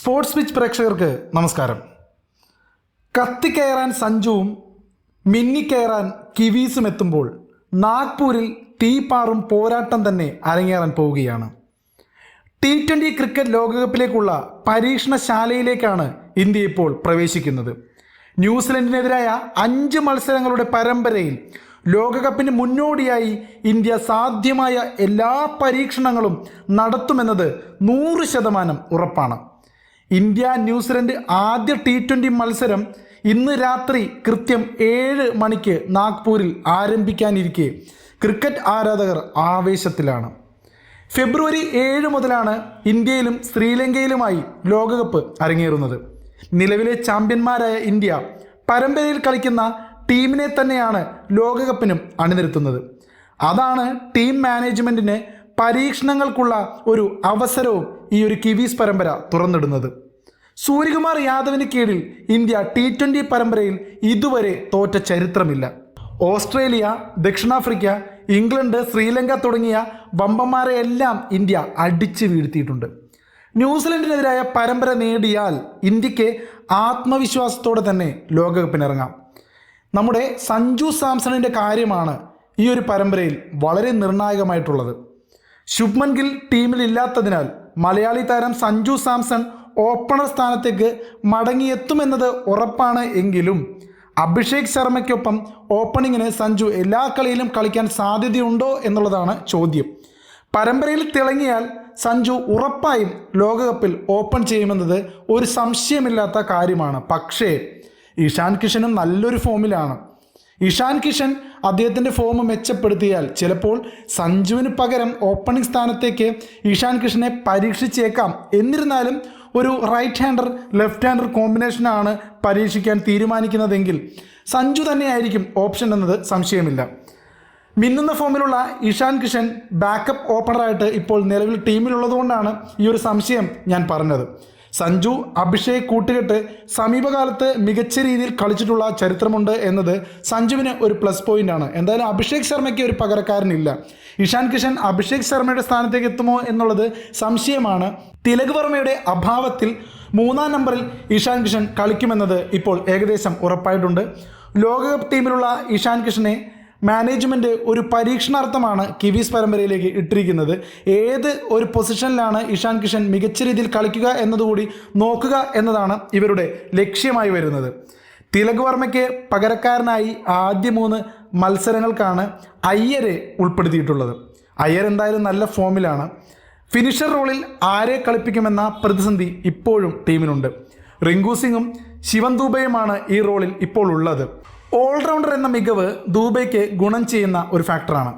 Sports pitch പ്രേക്ഷകർക്ക് നമസ്കാരം. കത്തിക്കയറാൻ സഞ്ജുവും മിന്നിക്കയറാൻ കിവീസും എത്തുമ്പോൾ നാഗ്പൂരിൽ തീപാറും പോരാട്ടം തന്നെ അരങ്ങേറാൻ പോവുകയാണ്. ടി ട്വന്റി ക്രിക്കറ്റ് ലോകകപ്പിലേക്കുള്ള പരീക്ഷണശാലയിലേക്കാണ് ഇന്ത്യ ഇപ്പോൾ പ്രവേശിക്കുന്നത്. ന്യൂസിലൻഡിനെതിരായ അഞ്ച് മത്സരങ്ങളുടെ പരമ്പരയിൽ ലോകകപ്പിന് മുന്നോടിയായി ഇന്ത്യ സാധ്യമായ എല്ലാ പരീക്ഷണങ്ങളും നടത്തുമെന്നത് നൂറ് ശതമാനം ഉറപ്പാണ്. ഇന്ത്യ ന്യൂസിലൻഡ് ആദ്യ ടി ട്വന്റി മത്സരം ഇന്ന് രാത്രി കൃത്യം ഏഴ് മണിക്ക് നാഗ്പൂരിൽ ആരംഭിക്കാനിരിക്കെ. ക്രിക്കറ്റ് ആരാധകർ ആവേശത്തിലാണ്. ഫെബ്രുവരി ഏഴ് മുതലാണ് ഇന്ത്യയിലും ശ്രീലങ്കയിലുമായി ലോകകപ്പ് അരങ്ങേറുന്നത്. നിലവിലെ ചാമ്പ്യന്മാരായ ഇന്ത്യ പരമ്പരയിൽ കളിക്കുന്ന ടീമിനെ തന്നെയാണ് ലോകകപ്പിനും അണിനിരത്തുന്നത്. അതാണ് ടീം മാനേജ്മെന്റിന് പരീക്ഷണങ്ങൾക്കുള്ള ഒരു അവസരവും ഈ ഒരു കിവീസ് പരമ്പര തുറന്നിടുന്നത്. സൂര്യകുമാർ യാദവിന് കീഴിൽ ഇന്ത്യ ടി ട്വന്റി പരമ്പരയിൽ ഇതുവരെ തോറ്റ ചരിത്രമില്ല. ഓസ്ട്രേലിയ ദക്ഷിണാഫ്രിക്ക ഇംഗ്ലണ്ട് ശ്രീലങ്ക തുടങ്ങിയ വമ്പന്മാരെയെല്ലാം ഇന്ത്യ അടിച്ചു വീഴ്ത്തിയിട്ടുണ്ട്. ന്യൂസിലൻഡിനെതിരായ പരമ്പര നേടിയാൽ ഇന്ത്യയ്ക്ക് ആത്മവിശ്വാസത്തോടെ തന്നെ ലോകകപ്പിനിറങ്ങാം നമ്മുടെ സഞ്ജു സാംസണിന്റെ കാര്യമാണ് ഈ ഒരു പരമ്പരയിൽ വളരെ നിർണായകമായിട്ടുള്ളത്. ശുഭ്മൻ ഗിൽ ടീമിലില്ലാത്തതിനാൽ മലയാളി താരം സഞ്ജു സാംസൺ ഓപ്പണർ സ്ഥാനത്തേക്ക് മടങ്ങിയെത്തുമെന്നത് ഉറപ്പാണ് എങ്കിലും അഭിഷേക് ശർമ്മയ്ക്കൊപ്പം ഓപ്പണിങ്ങിന് സഞ്ജു എല്ലാ കളിയിലും കളിക്കാൻ സാധ്യതയുണ്ടോ എന്നുള്ളതാണ് ചോദ്യം. പരമ്പരയിൽ തിളങ്ങിയാൽ സഞ്ജു ഉറപ്പായും ലോകകപ്പിൽ ഓപ്പൺ ചെയ്യുമെന്നത് ഒരു സംശയമില്ലാത്ത കാര്യമാണ്. പക്ഷേ ഇഷാൻ കിഷനും നല്ലൊരു ഫോമിലാണ്. ഇഷാൻ കിഷൻ അദ്ദേഹത്തിന്റെ ഫോം മെച്ചപ്പെടുത്തിയാൽ ചിലപ്പോൾ സഞ്ജുവിന് പകരം ഓപ്പണിംഗ് സ്ഥാനത്തേക്ക് ഇഷാൻ കിഷനെ പരീക്ഷിച്ചേക്കാം. എന്നിരുന്നാലും ഒരു റൈറ്റ് ഹാൻഡർ ലെഫ്റ്റ് ഹാൻഡർ കോമ്പിനേഷനാണ് പരീക്ഷിക്കാൻ തീരുമാനിക്കുന്നതെങ്കിൽ സഞ്ജു തന്നെയായിരിക്കും ഓപ്ഷൻ എന്നത് സംശയമില്ല. മിന്നുന്ന ഫോമിലുള്ള ഇഷാൻ കിഷൻ ബാക്കപ്പ് ഓപ്പണറായിട്ട് ഇപ്പോൾ നിലവിൽ ടീമിലുള്ളതുകൊണ്ടാണ് ഈ ഒരു സംശയം ഞാൻ പറഞ്ഞത്. സഞ്ജു അഭിഷേക് കൂട്ടുകെട്ട് സമീപകാലത്ത് മികച്ച രീതിയിൽ കളിച്ചിട്ടുള്ള ചരിത്രമുണ്ട് എന്നത് സഞ്ജുവിന് ഒരു പ്ലസ് പോയിന്റ് ആണ് എന്തായാലും അഭിഷേക് ശർമ്മയ്ക്ക് ഒരു പകരക്കാരനില്ല. ഇഷാൻ കിഷൻ അഭിഷേക് ശർമ്മയുടെ സ്ഥാനത്തേക്ക് എത്തുമോ എന്നുള്ളത് സംശയമാണ്. തിലക് വർമ്മയുടെ അഭാവത്തിൽ മൂന്നാം നമ്പറിൽ ഇഷാൻ കിഷൻ കളിക്കുമെന്നത് ഇപ്പോൾ ഏകദേശം ഉറപ്പായിട്ടുണ്ട്. ലോകകപ്പ് ടീമിലുള്ള ഇഷാൻ കിഷനെ മാനേജ്മെന്റ് ഒരു പരീക്ഷണാർത്ഥമാണ് കിവീസ് പരമ്പരയിലേക്ക് ഇട്ടിരിക്കുന്നത്. ഏത് ഒരു പൊസിഷനിലാണ് ഇഷാൻ കിഷൻ മികച്ച രീതിയിൽ കളിക്കുക എന്നതുകൂടി നോക്കുക എന്നതാണ് ഇവരുടെ ലക്ഷ്യമായി വരുന്നത്. തിലക് വർമ്മയ്ക്ക് പകരക്കാരനായി ആദ്യ മൂന്ന് മത്സരങ്ങൾക്കാണ് അയ്യരെ ഉൾപ്പെടുത്തിയിട്ടുള്ളത്. അയ്യർ എന്തായാലും നല്ല ഫോമിലാണ്. ഫിനിഷർ റോളിൽ ആരെ കളിപ്പിക്കുമെന്ന പ്രതിസന്ധി ഇപ്പോഴും ടീമിനുണ്ട്. റിങ്കു സിംഗും ശിവൻ ദൂബയുമാണ് ഈ റോളിൽ ഇപ്പോൾ ഉള്ളത്. ഓൾറൗണ്ടർ എന്ന മികവ് ദൂബയ്ക്ക് ഗുണം ചെയ്യുന്ന ഒരു ഫാക്ടറാണ്.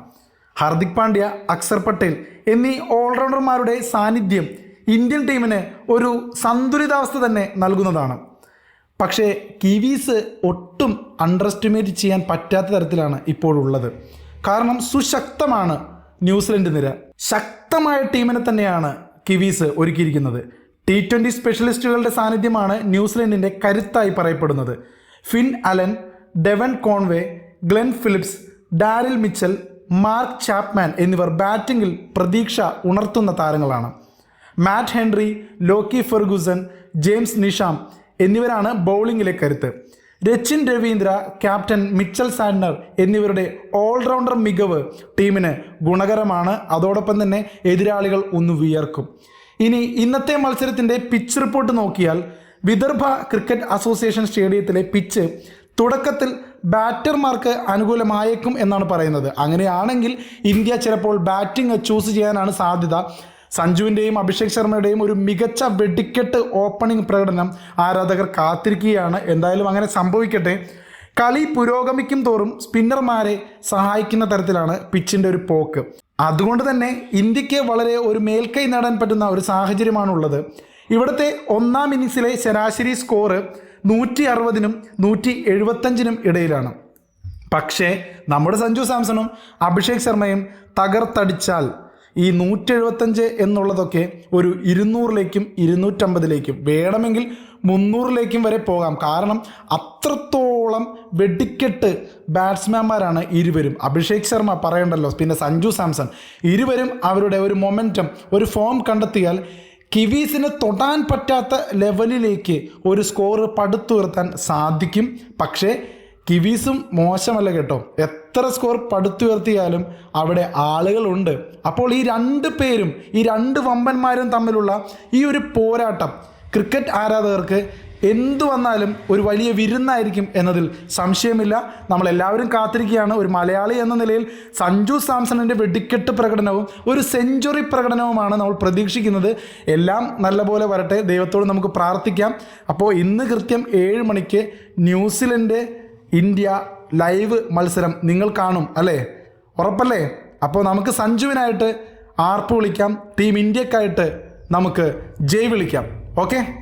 ഹാർദിക് പാണ്ഡ്യ അക്സർ പട്ടേൽ എന്നീ ഓൾറൗണ്ടർമാരുടെ സാന്നിധ്യം ഇന്ത്യൻ ടീമിന് ഒരു സന്തുലിതാവസ്ഥ തന്നെ നൽകുന്നതാണ്. പക്ഷേ കിവീസ് ഒട്ടും അണ്ടർ എസ്റ്റിമേറ്റ് ചെയ്യാൻ പറ്റാത്ത തരത്തിലാണ് ഇപ്പോഴുള്ളത്. കാരണം സുശക്തമാണ് ന്യൂസിലൻഡ് നിര. ശക്തമായ ടീമിനെ തന്നെയാണ് കിവീസ് ഒരുക്കിയിരിക്കുന്നത്. ടി ട്വന്റി സ്പെഷ്യലിസ്റ്റുകളുടെ സാന്നിധ്യമാണ് ന്യൂസിലൻഡിന്റെ കരുത്തായി പറയപ്പെടുന്നത്. Finn Allen Devon Conway Glenn Phillips Daryl Mitchell Mark Chapman എന്നിവർ ബാറ്റിംഗിൽ പ്രതീക്ഷ ഉണർത്തുന്ന താരങ്ങളാണ്. Matt Henry Lockie Ferguson James Neesham എന്നിവരാണ് ബൗളിങ്ങിലെ കരുത്ത്. Rachin Ravindra captain Mitchell Santner എന്നിവരുടെ ഓൾറൗണ്ടർ മികവ് ടീമിന് ഗുണകരമാണ്. അതോടൊപ്പം തന്നെ എതിരാളികൾ ഒന്ന് വിയർക്കും. ഇനി ഇന്നത്തെ മത്സരത്തിന്റെ പിച്ച് റിപ്പോർട്ട് നോക്കിയാൽ വിദർഭ ക്രിക്കറ്റ് അസോസിയേഷൻ സ്റ്റേഡിയത്തിലെ പിച്ച് തുടക്കത്തിൽ ബാറ്റർമാർക്ക് അനുകൂലമായേക്കും എന്നാണ് പറയുന്നത്. അങ്ങനെയാണെങ്കിൽ ഇന്ത്യ ചിലപ്പോൾ ബാറ്റിംഗ് ചൂസ് ചെയ്യാനാണ് സാധ്യത. സഞ്ജുവിന്റെയും അഭിഷേക് ശർമ്മയുടെയും ഒരു മികച്ച വെടിക്കെട്ട് ഓപ്പണിംഗ് പ്രകടനം ആരാധകർ കാത്തിരിക്കുകയാണ്. എന്തായാലും അങ്ങനെ സംഭവിക്കട്ടെ. കളി പുരോഗമിക്കും തോറും സ്പിന്നർമാരെ സഹായിക്കുന്ന തരത്തിലാണ് പിച്ചിന്റെ ഒരു പോക്ക്. അതുകൊണ്ട് തന്നെ ഇന്ത്യയ്ക്ക് വളരെ ഒരു മേൽക്കൈ നേടാൻ പറ്റുന്ന ഒരു സാഹചര്യമാണുള്ളത്. ഇവിടുത്തെ ഒന്നാം ഇന്നിങ്സിലെ ശരാശരി സ്കോറ് നൂറ്റി അറുപതിനും നൂറ്റി എഴുപത്തഞ്ചിനും ഇടയിലാണ്. പക്ഷേ നമ്മുടെ സഞ്ജു സാംസണും അഭിഷേക് ശർമ്മയും തകർത്തടിച്ചാൽ ഈ നൂറ്റി എഴുപത്തഞ്ച് എന്നുള്ളതൊക്കെ ഒരു ഇരുന്നൂറിലേക്കും ഇരുന്നൂറ്റമ്പതിലേക്കും വേണമെങ്കിൽ മുന്നൂറിലേക്കും വരെ പോകാം. കാരണം അത്രത്തോളം വെടിക്കെട്ട് ബാറ്റ്സ്മാൻമാരാണ് ഇരുവരും. അഭിഷേക് ശർമ്മ പറയണ്ടല്ലോ പിന്നെ സഞ്ജു സാംസൺ. ഇരുവരും അവരുടെ ഒരു മൊമെന്റം ഒരു ഫോം കണ്ടെത്തിയാൽ കിവീസിന് തൊടാൻ പറ്റാത്ത ലെവലിലേക്ക് ഒരു സ്കോർ പടുത്തുയർത്താൻ സാധിക്കും. പക്ഷേ കിവീസും മോശമല്ല കേട്ടോ. എത്ര സ്കോർ പടുത്തുയർത്തിയാലും അവിടെ ആളുകളുണ്ട്. അപ്പോൾ ഈ രണ്ട് പേരും ഈ രണ്ട് വമ്പന്മാരും തമ്മിലുള്ള ഈ ഒരു പോരാട്ടം ക്രിക്കറ്റ് ആരാധകർക്ക് എന്തു വന്നാലും ഒരു വലിയ വിരുന്നായിരിക്കും എന്നതിൽ സംശയമില്ല. നമ്മളെല്ലാവരും കാത്തിരിക്കുകയാണ്. ഒരു മലയാളി എന്ന നിലയിൽ സഞ്ജു സാംസണിന്റെ വെടിക്കെട്ട് പ്രകടനവും ഒരു സെഞ്ചുറി പ്രകടനവുമാണ് നമ്മൾ പ്രതീക്ഷിക്കുന്നത്. എല്ലാം നല്ലപോലെ വരട്ടെ. ദൈവത്തോട് നമുക്ക് പ്രാർത്ഥിക്കാം. അപ്പോൾ ഇന്ന് കൃത്യം ഏഴ് മണിക്ക് ന്യൂസിലൻഡ് ഇന്ത്യ ലൈവ് മത്സരം നിങ്ങൾ കാണും അല്ലേ? ഉറപ്പല്ലേ? അപ്പോൾ നമുക്ക് സഞ്ജുവിനായിട്ട് ആർപ്പ് വിളിക്കാം. ടീം ഇന്ത്യക്കായിട്ട് നമുക്ക് ജയ് വിളിക്കാം. Okay?